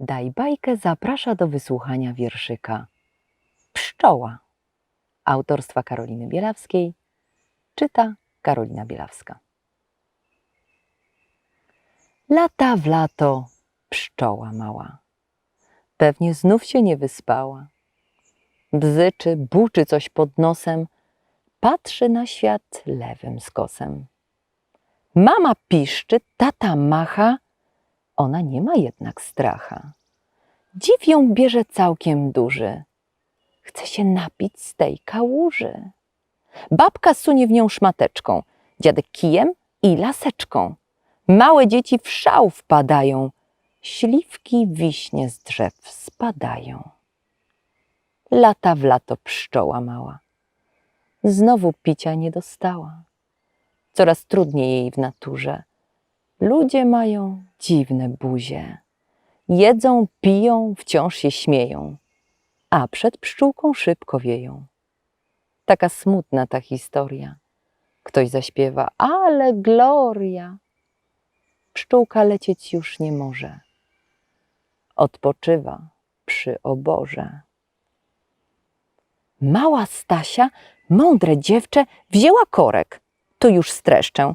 Daj bajkę zaprasza do wysłuchania wierszyka Pszczoła autorstwa Karoliny Bielawskiej czyta Karolina Bielawska. Lata w lato pszczoła mała, pewnie znów się nie wyspała. Bzyczy, buczy coś pod nosem, patrzy na świat lewym skosem. Mama piszczy, tata macha, ona nie ma jednak stracha. Dziw ją bierze całkiem duży. Chce się napić z tej kałuży. Babka sunie w nią szmateczką, dziadek kijem i laseczką. Małe dzieci w szał wpadają, śliwki wiśnie z drzew spadają. Lata w lato pszczoła mała. Znowu picia nie dostała. Coraz trudniej jej w naturze. Ludzie mają dziwne buzie. Jedzą, piją, wciąż się śmieją, a przed pszczółką szybko wieją. Taka smutna ta historia. Ktoś zaśpiewa, ale gloria. Pszczółka lecieć już nie może. Odpoczywa przy oborze. Mała Stasia, mądre dziewczę, wzięła korek, tu już streszczę.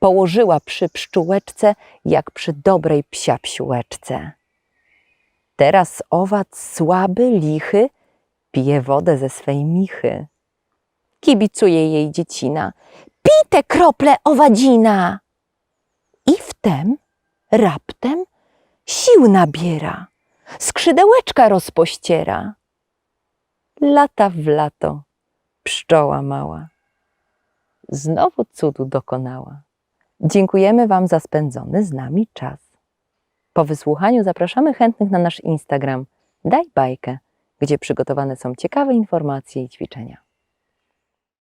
Położyła przy pszczółeczce, jak przy dobrej psiapsiółeczce. Teraz owad słaby, lichy, pije wodę ze swej michy. Kibicuje jej dziecina. Pij te krople owadzina! I wtem, raptem, sił nabiera, skrzydełeczka rozpościera. Lata w lato, pszczoła mała. Znowu cudu dokonała. Dziękujemy Wam za spędzony z nami czas. Po wysłuchaniu zapraszamy chętnych na nasz Instagram Daj Bajkę, gdzie przygotowane są ciekawe informacje i ćwiczenia.